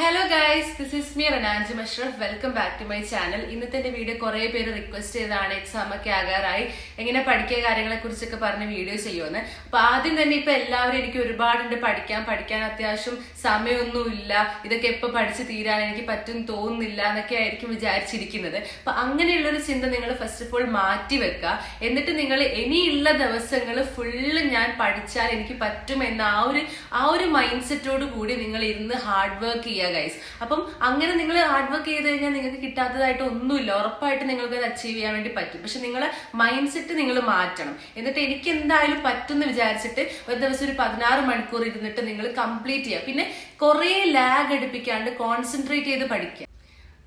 Hello guys this is me റനാൻജി Musharraf welcome back to my channel ഇന്നത്തെ എന്റെ video കുറെ പേര് റിക്വസ്റ്റ് ചെയ്തതാണ്. എക്സാം ഒക്കെ ആകാറായി. എങ്ങനെ പഠിക്കുക കാര്യങ്ങളെ കുറിച്ചൊക്കെ പറഞ്ഞ് വീഡിയോ ചെയ്യുമെന്ന്. അപ്പൊ ആദ്യം തന്നെ ഇപ്പൊ എല്ലാവരും എനിക്ക് ഒരുപാടുണ്ട്. പഠിക്കാൻ പഠിക്കാൻ അത്യാവശ്യം സമയമൊന്നുമില്ല. ഇതൊക്കെ എപ്പോ പഠിച്ചു തീരാൻ എനിക്ക് പറ്റും തോന്നുന്നില്ല എന്നൊക്കെ ആയിരിക്കും വിചാരിച്ചിരിക്കുന്നത്. അപ്പൊ അങ്ങനെയുള്ളൊരു ചിന്ത നിങ്ങൾ ഫസ്റ്റ് ഓഫ് ഓൾ മാറ്റി വെക്കുക. എന്നിട്ട് നിങ്ങൾ ഇനിയുള്ള ദിവസങ്ങൾ ഫുള്ള് ഞാൻ പഠിച്ചാൽ എനിക്ക് പറ്റും എന്ന ആ ഒരു ആ ഒരു മൈൻഡ് സെറ്റോട് കൂടി നിങ്ങൾ ഇരുന്ന് ഹാർഡ് വർക്ക് ചെയ്യുക. ഗൈസ് അപ്പം അങ്ങനെ നിങ്ങൾ ഹാർഡ് വർക്ക് ചെയ്ത് കഴിഞ്ഞാൽ നിങ്ങൾക്ക് കിട്ടാത്തതായിട്ട് ഒന്നുമില്ല. ഉറപ്പായിട്ട് നിങ്ങൾക്ക് അത് അച്ചീവ് ചെയ്യാൻ വേണ്ടി പറ്റും. പക്ഷെ നിങ്ങളെ മൈൻഡ് സെറ്റ് നിങ്ങൾ മാറ്റണം. എന്നിട്ട് എനിക്ക് എന്തായാലും പറ്റുമെന്ന് വിചാരിച്ചിട്ട് ഒരു ദിവസം ഒരു പതിനാറ് മണിക്കൂർ ഇരുന്നിട്ട് നിങ്ങൾ കംപ്ലീറ്റ് ചെയ്യുക. പിന്നെ കുറേ ലാഗ് അടുപ്പിക്കാണ്ട് കോൺസെൻട്രേറ്റ് ചെയ്ത് പഠിക്കുക.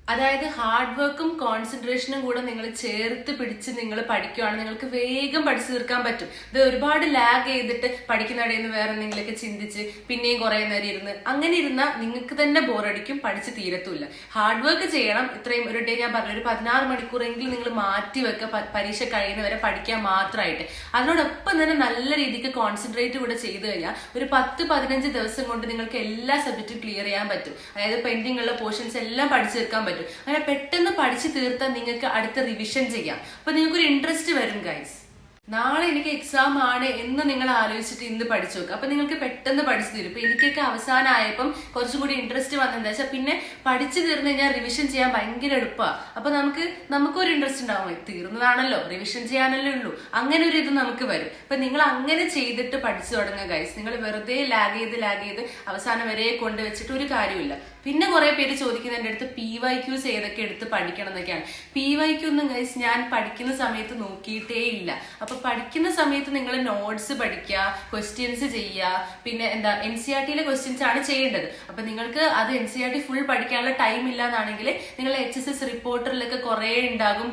അതായത് ഹാർഡ് വർക്കും കോൺസെൻട്രേഷനും കൂടെ നിങ്ങൾ ചേർത്ത് പിടിച്ച് നിങ്ങൾ പഠിക്കുകയാണ് നിങ്ങൾക്ക് വേഗം പഠിച്ചു തീർക്കാൻ പറ്റും. ഇത് ഒരുപാട് ലാഗ് ചെയ്തിട്ട് പഠിക്കുന്നിടയിൽ നിന്ന് വേറെ എന്തെങ്കിലുമൊക്കെ ചിന്തിച്ച് പിന്നെയും കുറെ നേരം ഇരുന്ന് അങ്ങനെ ഇരുന്നാൽ നിങ്ങൾക്ക് തന്നെ ബോറടിക്കും പഠിച്ച് തീരത്തുമില്ല. ഹാർഡ് വർക്ക് ചെയ്യണം. ഇത്രയും ഒരു ഡേ ഞാൻ പറഞ്ഞു ഒരു പതിനാറ് മണിക്കൂറെങ്കിലും നിങ്ങൾ മാറ്റി വെക്കുക പരീക്ഷ കഴിയുന്നവരെ പഠിക്കാൻ മാത്രമായിട്ട്. അതിനോടൊപ്പം തന്നെ നല്ല രീതിക്ക് കോൺസെൻട്രേറ്റ് കൂടെ ചെയ്തു കഴിഞ്ഞാൽ ഒരു പത്ത് പതിനഞ്ച് ദിവസം കൊണ്ട് നിങ്ങൾക്ക് എല്ലാ സബ്ജക്റ്റും ക്ലിയർ ചെയ്യാൻ പറ്റും. അതായത് പെൻഡിങ് ഉള്ള പോർഷൻസ് എല്ലാം പഠിച്ചു തീർക്കാൻ പറ്റും. അങ്ങനെ പെട്ടെന്ന് പഠിച്ചു തീർത്താൽ നിങ്ങൾക്ക് അടുത്ത റിവിഷൻ ചെയ്യാം. അപ്പൊ നിങ്ങൾക്ക് ഒരു ഇൻട്രസ്റ്റ് വരും ഗൈസ് നാളെ എനിക്ക് എക്സാം ആണ് എന്ന് നിങ്ങൾ ആലോചിച്ചിട്ട് ഇന്ന് പഠിച്ചു നോക്കുക അപ്പൊ നിങ്ങൾക്ക് പെട്ടെന്ന് പഠിച്ചു തീരും. ഇപ്പൊ എനിക്കൊക്കെ അവസാനമായപ്പം കുറച്ചും കൂടി ഇൻട്രസ്റ്റ് വന്നെന്താ വെച്ചാൽ പിന്നെ പഠിച്ചു തീർന്നു കഴിഞ്ഞാൽ റിവിഷൻ ചെയ്യാൻ ഭയങ്കര എളുപ്പമാണ് അപ്പൊ നമുക്ക് നമുക്കൊരു ഇൻട്രസ്റ്റ് ഉണ്ടാവും. "ഏയ്, തീർന്നതാണല്ലോ. റിവിഷൻ ചെയ്യാനല്ലേ ഉള്ളൂ. അങ്ങനെ ഒരു ഇത് നമുക്ക് വരും. അപ്പൊ നിങ്ങൾ അങ്ങനെ ചെയ്തിട്ട് പഠിച്ചു തുടങ്ങുക ഗൈസ് നിങ്ങൾ വെറുതെ ലാഗ് ചെയ്ത് ലാഗ് ചെയ്ത് അവസാനം വരെ കൊണ്ടുവച്ചിട്ട് ഒരു കാര്യമില്ല പിന്നെ കുറെ പേര് ചോദിക്കുന്ന എന്റെ അടുത്ത് പി വൈ ക്യൂസ് ഏതൊക്കെ എടുത്ത് പഠിക്കണം എന്നൊക്കെയാണ്. പി വൈ ക്യൂ ഒന്നും ഗൈസ് ഞാൻ പഠിക്കുന്ന സമയത്ത് നോക്കിയിട്ടേ ഇല്ല. അപ്പൊ പഠിക്കുന്ന സമയത്ത് നിങ്ങൾ നോട്ട്സ് പഠിക്കുക ക്വസ്റ്റ്യൻസ് ചെയ്യുക പിന്നെ എന്താ എൻ സി ആർ ടിയിലെ ക്വസ്റ്റ്യൻസ് ആണ് ചെയ്യേണ്ടത്. അപ്പൊ നിങ്ങൾക്ക് അത് N C R T full പഠിക്കാനുള്ള ടൈം ഇല്ല എന്നാണെങ്കിൽ നിങ്ങൾ എച്ച് എസ് എസ് റിപ്പോർട്ടറിലൊക്കെ കുറെ ഉണ്ടാകും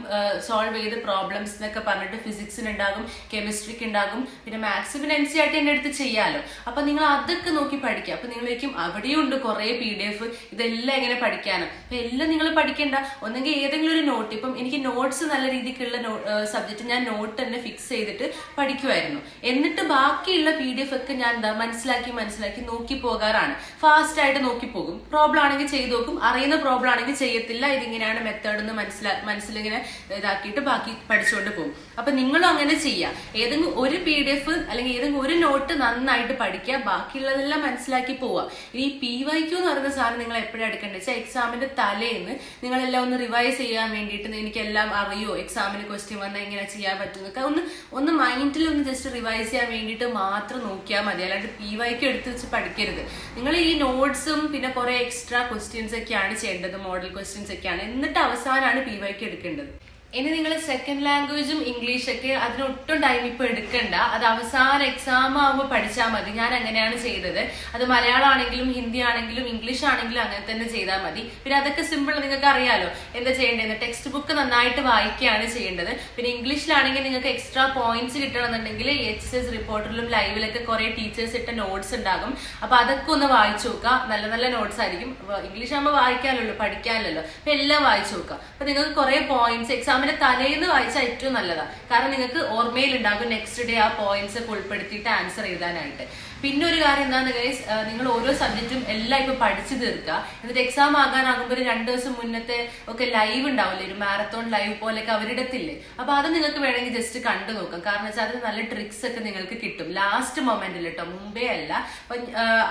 സോൾവ് ചെയ്ത് പ്രോബ്ലംസ് എന്നൊക്കെ പറഞ്ഞിട്ട് ഫിസിക്സിന് ഉണ്ടാകും കെമിസ്ട്രിക്ക് ഉണ്ടാകും പിന്നെ മാത്സ് പിന്നെ എൻ സി ആർ ടി എന്റെ അടുത്ത് ചെയ്യാമല്ലോ അപ്പൊ നിങ്ങൾ അതൊക്കെ നോക്കി പഠിക്കുക. അപ്പൊ നിങ്ങളേക്കും അവിടെയും ഉണ്ട് കുറെ പി ഡി എഫ് ഇതെല്ലാം എങ്ങനെ പഠിക്കാനും? അപ്പൊ എല്ലാം നിങ്ങൾ പഠിക്കേണ്ട. ഒന്നെങ്കിൽ ഏതെങ്കിലും ഒരു നോട്ട് ഇപ്പം എനിക്ക് നോട്ട്സ് നല്ല രീതിക്കുള്ള സബ്ജക്റ്റ് ഞാൻ നോട്ട് തന്നെ ഫിക്സ് ചെയ്തിട്ട് പഠിക്കുമായിരുന്നു എന്നിട്ട് ബാക്കിയുള്ള പി ഡി എഫ് ഒക്കെ ഞാൻ എന്താ മനസ്സിലാക്കി മനസ്സിലാക്കി നോക്കി പോകാറാണ്. ഫാസ്റ്റ് ആയിട്ട് നോക്കി പോകും. പ്രോബ്ലം ആണെങ്കിൽ ചെയ്തു നോക്കും. അറിയുന്ന പ്രോബ്ലം ആണെങ്കിൽ ചെയ്യത്തില്ല. ഇതിങ്ങനെയാണ് മെത്തേഡ് എന്ന് മനസ്സിലാ മനസ്സിലിങ്ങനെ ഇതാക്കിയിട്ട് ബാക്കി പഠിച്ചുകൊണ്ട് പോകും. അപ്പൊ നിങ്ങളും അങ്ങനെ ചെയ്യുക ഏതെങ്കിലും ഒരു പി ഡി എഫ് അല്ലെങ്കിൽ ഏതെങ്കിലും ഒരു നോട്ട് നന്നായിട്ട് പഠിക്കുക ബാക്കിയുള്ളതെല്ലാം മനസ്സിലാക്കി പോവുക ഈ പി വൈ എന്ന് പറയുന്ന സാധനം നിങ്ങൾ എപ്പോഴും എടുക്കേണ്ടത് വെച്ചാൽ എക്സാമിന്റെ തലേന്ന് നിങ്ങളെല്ലാം ഒന്ന് റിവൈസ് ചെയ്യാൻ വേണ്ടിയിട്ട് എനിക്കെല്ലാം അറിയോ? എക്സാമിന് ക്വസ്റ്റ്യൻ വന്നാൽ എങ്ങനെ ചെയ്യാൻ പറ്റും എന്നൊക്കെ ഒന്ന് ഒന്ന് മൈൻഡിൽ ഒന്ന് ജസ്റ്റ് റിവൈസ് ചെയ്യാൻ വേണ്ടിയിട്ട് മാത്രം നോക്കിയാൽ മതി. അല്ലാണ്ട് പി വൈക്ക് എടുത്ത് വെച്ച് പഠിക്കരുത്. നിങ്ങൾ ഈ നോട്ട്സും പിന്നെ കുറെ എക്സ്ട്രാ ക്വസ്റ്റ്യൻസ് ഒക്കെയാണ് ചെയ്യേണ്ടത്. മോഡൽ ക്വസ്റ്റ്യൻസ് ഒക്കെയാണ്. എന്നിട്ട് അവസാനമാണ് പി വൈക്ക് എടുക്കേണ്ടത്. ഇനി നിങ്ങൾ സെക്കൻഡ് ലാംഗ്വേജും ഇംഗ്ലീഷൊക്കെ അതിനൊട്ടും ടൈം ഇപ്പൊ എടുക്കണ്ട. അത് അവസാന എക്സാം ആകുമ്പോൾ പഠിച്ചാൽ മതി. ഞാൻ അങ്ങനെയാണ് ചെയ്തത്. അത് മലയാളം ആണെങ്കിലും ഹിന്ദി ആണെങ്കിലും ഇംഗ്ലീഷ് ആണെങ്കിലും അങ്ങനെ തന്നെ ചെയ്താൽ മതി. പിന്നെ അതൊക്കെ സിമ്പിൾ നിങ്ങൾക്ക് അറിയാലോ. എന്താ ചെയ്യേണ്ടത്? ടെക്സ്റ്റ് ബുക്ക് നന്നായിട്ട് വായിക്കുകയാണ് ചെയ്യേണ്ടത്. പിന്നെ ഇംഗ്ലീഷിലാണെങ്കിൽ നിങ്ങൾക്ക് എക്സ്ട്രാ പോയിന്റ്സ് കിട്ടണമെന്നുണ്ടെങ്കിൽ എച്ച് എസ് റിപ്പോർട്ടറിലും ലൈവിലൊക്കെ കുറെ ടീച്ചേഴ്സ് ഇട്ട നോട്ട്സ് ഉണ്ടാകും. അപ്പൊ അതൊക്കെ ഒന്ന് വായിച്ചു നോക്കുക. നല്ല നല്ല നോട്ട്സ് ആയിരിക്കും. ഇംഗ്ലീഷ് ആകുമ്പോൾ വായിക്കാനല്ലോ പഠിക്കാനല്ലോ അപ്പൊ എല്ലാം വായിച്ചു നോക്കുക. അപ്പൊ നിങ്ങൾക്ക് കുറെ പോയിന്റ്സ് എക്സാമിന്റെ തലേന്ന് വായിച്ചാൽ ഏറ്റവും നല്ലതാണ് കാരണം നിങ്ങൾക്ക് ഓർമ്മയിൽ ഉണ്ടാകും നെക്സ്റ്റ് ഡേ ആ പോയിന്റ്സ് ഒക്കെ ഉൾപ്പെടുത്തിയിട്ട് ആൻസർ എഴുതാനായിട്ട്. പിന്നെ ഒരു കാര്യം എന്താണെന്ന് ഗൈസ് നിങ്ങൾ ഓരോ സബ്ജക്റ്റും എല്ലാം ഇപ്പൊ പഠിച്ചു തീർക്കുക. എന്നിട്ട് എക്സാം ആകാനാകുമ്പോൾ ഒരു രണ്ട് ദിവസം മുന്നത്തെ ഒക്കെ ലൈവ് ഉണ്ടാവില്ലേ? ഒരു മാരത്തോൺ ലൈവ് പോലെയൊക്കെ അവരിടത്തില്ലേ അപ്പൊ അത് നിങ്ങൾക്ക് വേണമെങ്കിൽ ജസ്റ്റ് കണ്ടു നോക്കാം. കാരണം വെച്ചാൽ അത് നല്ല ട്രിക്സ് ഒക്കെ നിങ്ങൾക്ക് കിട്ടും. ലാസ്റ്റ് മൊമെന്റിൽ കേട്ടോ മുമ്പേ അല്ല. അപ്പൊ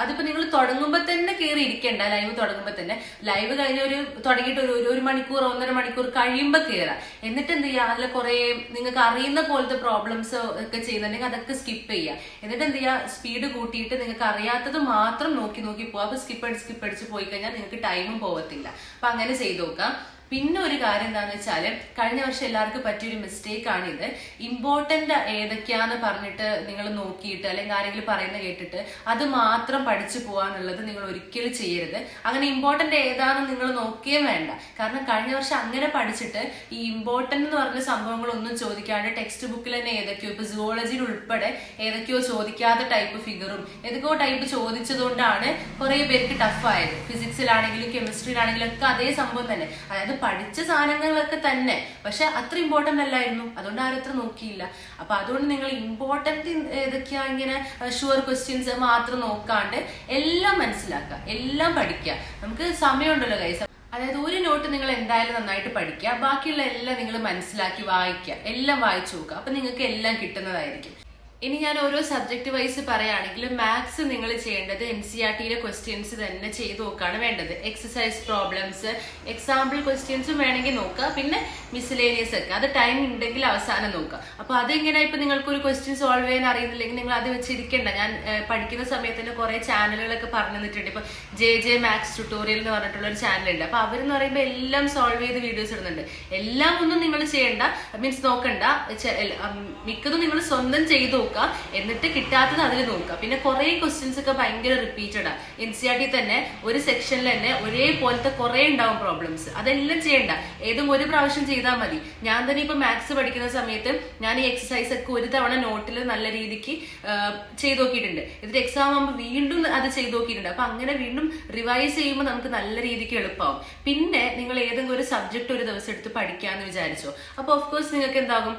അതിപ്പോ നിങ്ങൾ തുടങ്ങുമ്പോൾ തന്നെ കയറി ഇരിക്കണ്ട. ലൈവ് തുടങ്ങുമ്പോൾ തന്നെ. ലൈവ് കഴിഞ്ഞ ഒരു തുടങ്ങിയിട്ട് ഒരു ഒരു മണിക്കൂർ ഒന്നര മണിക്കൂർ കഴിയുമ്പോൾ കയറാം എന്നിട്ട് എന്ത് ചെയ്യുക അതിൽ കുറെ നിങ്ങൾക്ക് അറിയുന്ന പോലത്തെ പ്രോബ്ലംസ് ഒക്കെ ചെയ്യുന്നുണ്ടെങ്കിൽ അതൊക്കെ സ്കിപ്പ് ചെയ്യുക എന്നിട്ട് എന്ത് ചെയ്യുക സ്പീഡ് കൂട്ടിയിട്ട് നിങ്ങൾക്ക് അറിയാത്തത് മാത്രം നോക്കി നോക്കി പോവാം. അപ്പൊ സ്കിപ്പ് അടിച്ച് സ്കിപ്പ് അടിച്ച് പോയി കഴിഞ്ഞാൽ നിങ്ങൾക്ക് ടൈമും പോകത്തില്ല അപ്പൊ അങ്ങനെ ചെയ്ത് നോക്കാം. പിന്നെ ഒരു കാര്യം എന്താണെന്ന് വെച്ചാൽ കഴിഞ്ഞ വർഷം എല്ലാവർക്കും പറ്റിയൊരു മിസ്റ്റേക്ക് ആണ് ഇത് ഇമ്പോർട്ടന്റ് ഏതൊക്കെയാന്ന് പറഞ്ഞിട്ട് നിങ്ങൾ നോക്കിയിട്ട് അല്ലെങ്കിൽ ആരെങ്കിലും പറയുന്ന കേട്ടിട്ട് അത് മാത്രം പഠിച്ചു പോവാന്നുള്ളത് നിങ്ങൾ ഒരിക്കലും ചെയ്യരുത്. അങ്ങനെ ഇമ്പോർട്ടന്റ് ഏതാണെന്ന് നിങ്ങൾ നോക്കിയേ വേണ്ട. കാരണം കഴിഞ്ഞ വർഷം അങ്ങനെ പഠിച്ചിട്ട് ഈ ഇമ്പോർട്ടന്റ് എന്ന് പറഞ്ഞ സംഭവങ്ങളൊന്നും ചോദിക്കാണ്ട് ടെക്സ്റ്റ് ബുക്കിൽ തന്നെ ഏതൊക്കെയോ ഇപ്പൊ സുവോളജിയിൽ ഉൾപ്പെടെ ഏതൊക്കെയോ ചോദിക്കാത്ത ടൈപ്പ് ഫിഗറും ഏതൊക്കെയോ ടൈപ്പ് ചോദിച്ചതുകൊണ്ടാണ് കുറെ പേർക്ക് ടഫായത് ഫിസിക്സിലാണെങ്കിലും കെമിസ്ട്രിയിലാണെങ്കിലും ഒക്കെ അതേ സംഭവം തന്നെ. അതായത് പഠിച്ച സാധനങ്ങളൊക്കെ തന്നെ. പക്ഷെ അത്ര ഇമ്പോർട്ടന്റ് അല്ലായിരുന്നു. അതുകൊണ്ട് ആരും അത്ര നോക്കിയില്ല. അപ്പൊ അതുകൊണ്ട് നിങ്ങൾ ഇമ്പോർട്ടന്റ് ഏതൊക്കെയാ ഇങ്ങനെ ഷുവർ ക്വസ്റ്റ്യൻസ് മാത്രം നോക്കാണ്ട് എല്ലാം മനസ്സിലാക്കുക. എല്ലാം പഠിക്കുക. നമുക്ക് സമയമുണ്ടല്ലോ കൈസ അതായത് ഒരു നോട്ട് നിങ്ങൾ എന്തായാലും നന്നായിട്ട് പഠിക്കുക. ബാക്കിയുള്ള എല്ലാം നിങ്ങൾ മനസ്സിലാക്കി വായിക്കുക. എല്ലാം വായിച്ചു നോക്കുക. അപ്പൊ നിങ്ങൾക്ക് എല്ലാം കിട്ടുന്നതായിരിക്കും. ഇനി ഞാൻ ഓരോ സബ്ജക്ട് വൈസ് പറയുകയാണെങ്കിൽ മാത്സ് നിങ്ങൾ ചെയ്യേണ്ടത് എൻ സി ആർ ടിയിലെ ക്വസ്റ്റ്യൻസ് തന്നെ ചെയ്തു നോക്കുകയാണ് വേണ്ടത്. എക്സസൈസ് പ്രോബ്ലംസ് എക്സാമ്പിൾ ക്വസ്റ്റ്യൻസും വേണമെങ്കിൽ നോക്കുക. പിന്നെ മിസ്ലേനിയസ് ഒക്കെ. അത് ടൈം ഉണ്ടെങ്കിൽ അവസാനം നോക്കുക. അപ്പൊ അതെങ്ങനെ ഇപ്പൊ നിങ്ങൾക്ക് ഒരു ക്വസ്റ്റ്യൻ സോൾവ് ചെയ്യാൻ അറിയുന്നില്ലെങ്കിൽ നിങ്ങൾ അത് വെച്ചിരിക്കേണ്ട ഞാൻ പഠിക്കുന്ന സമയത്ത് തന്നെ കുറെ ചാനലുകളൊക്കെ പറഞ്ഞു തന്നിട്ടുണ്ട്. ഇപ്പൊ ജെ ജെ മാത്സ് ട്യൂട്ടോറിയൽ എന്ന് പറഞ്ഞിട്ടുള്ള ഒരു ചാനലുണ്ട് അപ്പൊ അവരെന്ന് പറയുമ്പോൾ എല്ലാം സോൾവ് ചെയ്ത് വീഡിയോസ് ഇടുന്നുണ്ട്. എല്ലാം ഒന്നും നിങ്ങൾ ചെയ്യേണ്ട. മീൻസ് നോക്കണ്ട. മിക്കതും നിങ്ങൾ സ്വന്തം ചെയ്ത് നോക്കുക. എന്നിട്ട് കിട്ടാത്തത് അതിൽ നോക്കുക. പിന്നെ കുറെ ക്വസ്റ്റ്യൻസ് ഒക്കെ ഭയങ്കര റിപ്പീറ്റഡ് ആണ് എൻ സി ആർ ടി തന്നെ ഒരു സെക്ഷനിൽ തന്നെ ഒരേപോലത്തെ കുറെ ഉണ്ടാവും പ്രോബ്ലംസ് അതെല്ലാം ചെയ്യണ്ട. ഏതും ഒരു പ്രാവശ്യം ചെയ്താൽ മതി. ഞാൻ തന്നെ ഇപ്പൊ മാത്സ് പഠിക്കുന്ന സമയത്ത് ഞാൻ ഈ എക്സസൈസ് ഒക്കെ ഒരു തവണ നോട്ടിൽ നല്ല രീതിക്ക് ചെയ്തു നോക്കിയിട്ടുണ്ട്. എന്നിട്ട് എക്സാം ആകുമ്പോൾ വീണ്ടും അത് ചെയ്ത് നോക്കിയിട്ടുണ്ട്. അപ്പൊ അങ്ങനെ വീണ്ടും റിവൈസ് ചെയ്യുമ്പോൾ നമുക്ക് നല്ല രീതിക്ക് എളുപ്പമാവും പിന്നെ നിങ്ങൾ ഏതെങ്കിലും ഒരു സബ്ജക്ട് ഒരു ദിവസം എടുത്ത് പഠിക്കാന്ന് വിചാരിച്ചോ. അപ്പൊ ഓഫ് കോഴ്സ് നിങ്ങൾക്ക് എന്താകും?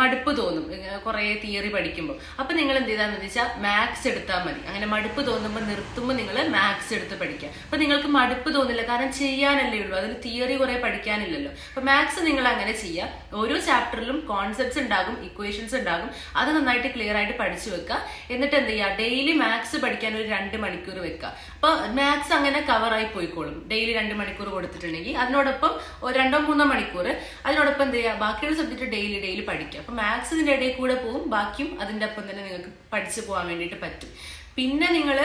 മടുപ്പ് തോന്നും. കുറെ തിയറി പഠിക്കുമ്പോൾ അപ്പൊ നിങ്ങൾ എന്ത് ചെയ്താന്ന് വെച്ചാൽ മാത്സ് എടുത്താൽ മതി. അങ്ങനെ മടുപ്പ് തോന്നുമ്പോൾ നിർത്തുമ്പോൾ നിങ്ങൾ മാത്സ് എടുത്ത് പഠിക്കുക. അപ്പൊ നിങ്ങൾക്ക് മടുപ്പ് തോന്നില്ല. കാരണം ചെയ്യാനല്ലേ ഉള്ളൂ. അതിൽ തിയറി കുറെ പഠിക്കാനില്ലല്ലോ. അപ്പൊ മാത്സ് നിങ്ങൾ അങ്ങനെ ചെയ്യുക. ഓരോ ചാപ്റ്ററിലും കോൺസെപ്റ്റ്സ് ഉണ്ടാകും ഇക്വേഷൻസ് ഉണ്ടാകും. അത് നന്നായിട്ട് ക്ലിയർ ആയിട്ട് പഠിച്ചു വെക്കുക. എന്നിട്ട് എന്ത് ചെയ്യുക? ഡെയിലി മാത്സ് പഠിക്കാൻ ഒരു രണ്ട് മണിക്കൂർ വെക്കുക. അപ്പൊ മാത്സ് അങ്ങനെ കവറായി പോയിക്കോളും. ഡെയിലി രണ്ട് മണിക്കൂർ കൊടുത്തിട്ടുണ്ടെങ്കിൽ അതിനോടൊപ്പം രണ്ടോ മൂന്നോ മണിക്കൂർ. അതിനോടൊപ്പം എന്ത് ചെയ്യുക? ബാക്കിയുള്ള സബ്ജക്ട് ഡെയിലി ഡെയിലി പഠിക്കുക. അപ്പൊ മാത്സ് ഇതിന്റെ ഇടയിൽ കൂടെ പോകും. ബാക്കിയും അതിന്റെ ഒപ്പം തന്നെ നിങ്ങൾക്ക് പഠിച്ചു പോകാൻ വേണ്ടിയിട്ട് പറ്റും. പിന്നെ നിങ്ങൾ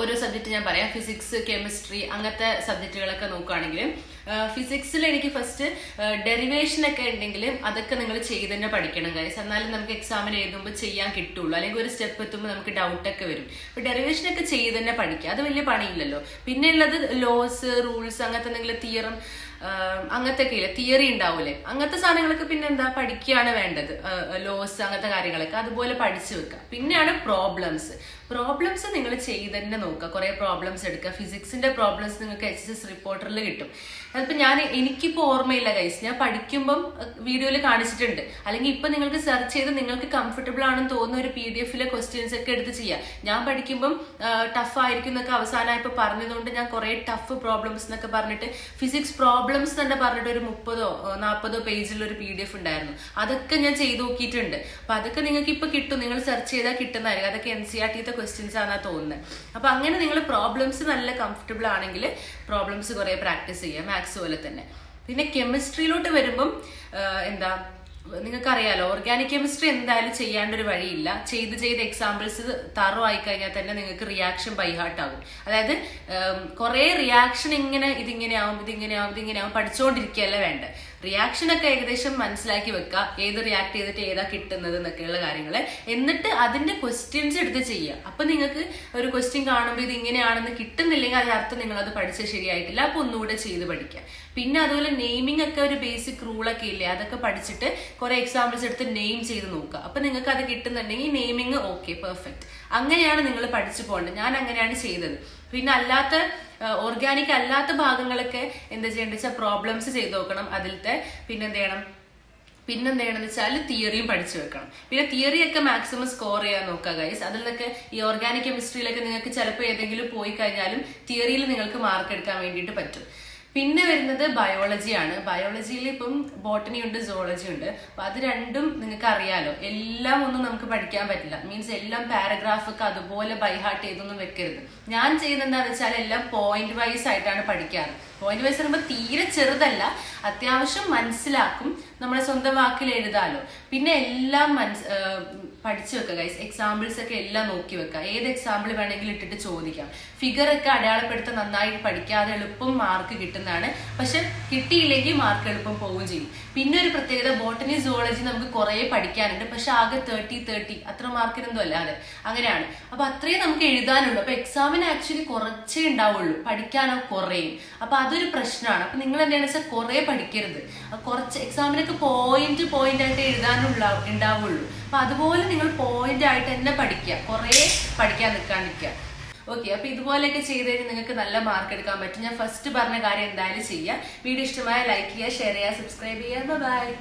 ഓരോ സബ്ജക്റ്റ് ഞാൻ പറയാം. ഫിസിക്സ് കെമിസ്ട്രി അങ്ങനത്തെ സബ്ജക്റ്റുകളൊക്കെ നോക്കുകയാണെങ്കിൽ ഫിസിക്സിൽ എനിക്ക് ഫസ്റ്റ് ഡെറിവേഷൻ ഒക്കെ ഉണ്ടെങ്കിൽ അതൊക്കെ നിങ്ങൾ ചെയ്ത് തന്നെ പഠിക്കണം ഗൈസ് എന്നാലും നമുക്ക് എക്സാമിൽ എഴുതുമ്പോൾ ചെയ്യാൻ കിട്ടുള്ളൂ. അല്ലെങ്കിൽ ഒരു സ്റ്റെപ്പ് എത്തുമ്പോൾ നമുക്ക് ഡൗട്ട് ഒക്കെ വരും. അപ്പൊ ഡെറിവേഷൻ ഒക്കെ ചെയ്ത് തന്നെ പഠിക്കുക അത് വലിയ പണിയില്ലല്ലോ. പിന്നെ ഉള്ളത് ലോസ് റൂൾസ് അങ്ങനത്തെ എന്തെങ്കിലും തിയറം അങ്ങനത്തെ ഒക്കെ തിയറി ഉണ്ടാവൂലേ? അങ്ങനത്തെ സാധനങ്ങൾക്ക് പിന്നെ എന്താ? പഠിക്കുകയാണ് വേണ്ടത്. ലോസ് അങ്ങനത്തെ കാര്യങ്ങളൊക്കെ അതുപോലെ പഠിച്ചു വെക്കുക. പിന്നെയാണ് പ്രോബ്ലംസ് പ്രോബ്ലംസ് നിങ്ങൾ ചെയ്ത് തന്നെ നോക്കുക. കുറെ പ്രോബ്ലംസ് എടുക്കുക. ഫിസിക്സിന്റെ പ്രോബ്ലംസ് നിങ്ങൾക്ക് എച്ച് എസ് റിപ്പോർട്ടറിൽ കിട്ടും. അതിപ്പോ ഞാൻ എനിക്കിപ്പോൾ ഓർമ്മയില്ല ഗൈസ് ഞാൻ പഠിക്കുമ്പം വീഡിയോയിൽ കാണിച്ചിട്ടുണ്ട്. അല്ലെങ്കിൽ ഇപ്പം നിങ്ങൾക്ക് സെർച്ച് ചെയ്ത് നിങ്ങൾക്ക് കംഫർട്ടബിൾ ആണെന്ന് തോന്നുന്ന ഒരു പി ഡി എഫിലെ ക്വസ്റ്റ്യൻസ് ഒക്കെ എടുത്ത് ചെയ്യാം. ഞാൻ പഠിക്കുമ്പം ടഫ് ആയിരിക്കും എന്നൊക്കെ അവസാനമായപ്പോൾ പറഞ്ഞതുകൊണ്ട് ഞാൻ കുറേ ടഫ് പ്രോബ്ലംസ് എന്നൊക്കെ പറഞ്ഞിട്ട് ഫിസിക്സ് പ്രോബ്ലംസ് തന്നെ പറഞ്ഞിട്ട് ഒരു മുപ്പതോ നാൽപ്പതോ പേജിലുള്ള ഒരു പി ഡി എഫ് ഉണ്ടായിരുന്നു. അതൊക്കെ ഞാൻ ചെയ്ത് നോക്കിയിട്ടുണ്ട്. അപ്പം അതൊക്കെ നിങ്ങൾക്ക് ഇപ്പോൾ കിട്ടും. നിങ്ങൾ സെർച്ച് ചെയ്താൽ കിട്ടുന്നതായിരിക്കും. അതൊക്കെ എൻ സി ആർ ടിത്തെ ക്വസ്റ്റ്യൻസ് ആണെന്നാണ് തോന്നുന്നത് അപ്പം അങ്ങനെ നിങ്ങൾ പ്രോബ്ലംസ് നല്ല കംഫർട്ടബിൾ ആണെങ്കിൽ പ്രോബ്ലംസ് കുറേ പ്രാക്ടീസ് ചെയ്യുക മാത്സ് പോലെ തന്നെ. പിന്നെ കെമിസ്ട്രിയിലോട്ട് വരുമ്പം എന്താ നിങ്ങൾക്കറിയാലോ ഓർഗാനിക് കെമിസ്ട്രി എന്തായാലും ചെയ്യാണ്ടൊരു വഴിയില്ല. ചെയ്ത് ചെയ്ത് എക്സാമ്പിൾസ് തറോ ആയി കഴിഞ്ഞാൽ തന്നെ നിങ്ങൾക്ക് റിയാക്ഷൻ ബൈഹാർട്ട് ആകും അതായത് കുറേ റിയാക്ഷൻ ഇങ്ങനെ ഇതിങ്ങനെയാവും ഇതിങ്ങനെയാവും ഇതിങ്ങനെയാവും പഠിച്ചുകൊണ്ടിരിക്കുകയല്ല വേണ്ട റിയാക്ഷൻ ഒക്കെ ഏകദേശം മനസ്സിലാക്കി വെക്കുക ഏത് റിയാക്ട് ചെയ്തിട്ട് ഏതാ കിട്ടുന്നത് എന്നൊക്കെയുള്ള കാര്യങ്ങൾ. എന്നിട്ട് അതിന്റെ ക്വസ്റ്റ്യൻസ് എടുത്ത് ചെയ്യുക. അപ്പൊ നിങ്ങൾക്ക് ഒരു ക്വസ്റ്റ്യൻ കാണുമ്പോൾ ഇത് ഇങ്ങനെയാണെന്ന് കിട്ടുന്നില്ലെങ്കിൽ അതിനർത്ഥം നിങ്ങൾ അത് പഠിച്ച ശരിയായിട്ടില്ല. അപ്പൊ ഒന്നുകൂടെ ചെയ്ത് പഠിക്കുക. പിന്നെ അതുപോലെ നെയിമിംഗ് ഒക്കെ ഒരു ബേസിക് റൂൾ ഒക്കെ ഇല്ലേ? അതൊക്കെ പഠിച്ചിട്ട് കുറെ എക്സാമ്പിൾസ് എടുത്ത് നെയിം ചെയ്ത് നോക്കുക. അപ്പൊ നിങ്ങൾക്ക് അത് കിട്ടുന്നുണ്ടെങ്കിൽ നെയിമിംഗ് ഓക്കെ പെർഫെക്റ്റ് അങ്ങനെയാണ് നിങ്ങൾ പഠിച്ചു പോകേണ്ടത്. ഞാൻ അങ്ങനെയാണ് ചെയ്തത്. പിന്നെ അല്ലാത്ത ഓർഗാനിക് അല്ലാത്ത ഭാഗങ്ങളൊക്കെ എന്താ ചെയ്യേണ്ടത് വെച്ചാൽ പ്രോബ്ലംസ് ചെയ്ത് നോക്കണം അതിലത്തെ. പിന്നെ എന്ത് ചെയ്യണം? പിന്നെ ചെയ്യണമെന്ന് വെച്ചാൽ തിയറിയും പഠിച്ചു വെക്കണം. പിന്നെ തിയറി ഒക്കെ മാക്സിമം സ്കോർ ചെയ്യാൻ നോക്കുക ഗൈസ് അതിൽ നിന്നൊക്കെ ഈ ഓർഗാനിക് കെമിസ്ട്രിയിലൊക്കെ നിങ്ങൾക്ക് ചിലപ്പോൾ ഏതെങ്കിലും പോയി കഴിഞ്ഞാലും തിയറിയിൽ നിങ്ങൾക്ക് മാർക്ക് എടുക്കാൻ വേണ്ടിയിട്ട് പറ്റും. പിന്നെ വരുന്നത് ബയോളജിയാണ് ബയോളജിയിൽ ഇപ്പം ബോട്ടണി ഉണ്ട് സോളജി ഉണ്ട്. അപ്പൊ അത് രണ്ടും നിങ്ങൾക്ക് അറിയാലോ എല്ലാം ഒന്നും നമുക്ക് പഠിക്കാൻ പറ്റില്ല. മീൻസ് എല്ലാം പാരഗ്രാഫ് ഒക്കെ അതുപോലെ ബൈഹാർട്ട് ചെയ്തൊന്നും വെക്കരുത്. ഞാൻ ചെയ്യുന്നത് എന്താണെന്ന് വെച്ചാൽ എല്ലാം പോയിന്റ് വൈസ് ആയിട്ടാണ് പഠിക്കാറ്. പോയിന്റ് വൈസ് പറയുമ്പോൾ തീരെ ചെറുതല്ല. അത്യാവശ്യം മനസ്സിലാക്കും. നമ്മളെ സ്വന്തം വാക്കിൽ എഴുതാലോ. പിന്നെ എല്ലാം മനസ് പഠിച്ചു വെക്കുക ഗൈസ് എക്സാമ്പിൾസ് ഒക്കെ എല്ലാം നോക്കി വെക്കുക ഏത് എക്സാമ്പിൾ വേണമെങ്കിലും ഇട്ടിട്ട് ചോദിക്കാം. ഫിഗർ ഒക്കെ അടയാളപ്പെടുത്ത നന്നായി പഠിക്കാതെ എളുപ്പം മാർക്ക് കിട്ടുന്നതാണ്. പക്ഷെ കിട്ടിയില്ലെങ്കിൽ മാർക്ക് എളുപ്പം പോവുകയും ചെയ്യും. പിന്നെ ഒരു പ്രത്യേകത ബോട്ടണി സോളജി നമുക്ക് കുറെ പഠിക്കാനുണ്ട്. പക്ഷെ ആകെ തേർട്ടി തേർട്ടി അത്ര മാർക്കിനൊന്നും അല്ലാതെ. അങ്ങനെയാണ്. അപ്പൊ അത്രയും നമുക്ക് എഴുതാനുള്ളൂ. അപ്പൊ എക്സാമിന് ആക്ച്വലി കുറച്ചേ ഉണ്ടാവുള്ളൂ. പഠിക്കാനോ കുറയും. അപ്പൊ അതൊരു പ്രശ്നമാണ്. അപ്പൊ നിങ്ങൾ എന്താണെന്ന് വെച്ചാൽ കുറെ പഠിക്കരുത്. കുറച്ച് എക്സാമിനൊക്കെ പോയിന്റ് പോയിന്റ് ആയിട്ട് എഴുതാനുള്ള ഉണ്ടാവുള്ളൂ. അപ്പൊ അതുപോലെ നിങ്ങൾ പോയിന്റ് ആയിട്ട് തന്നെ പഠിക്കുക. കുറേ പഠിക്കാൻ നിൽക്കാണ്ടിരിക്കുക ഓക്കെ അപ്പൊ ഇതുപോലെയൊക്കെ ചെയ്ത് കഴിഞ്ഞാൽ നിങ്ങൾക്ക് നല്ല മാർക്ക് എടുക്കാൻ പറ്റും. ഞാൻ ഫസ്റ്റ് പറഞ്ഞ കാര്യം എന്തായാലും ചെയ്യുക വീഡിയോ ഇഷ്ടമായ ലൈക്ക് ചെയ്യുക ഷെയർ ചെയ്യുക സബ്സ്ക്രൈബ് ചെയ്യുക. ബൈ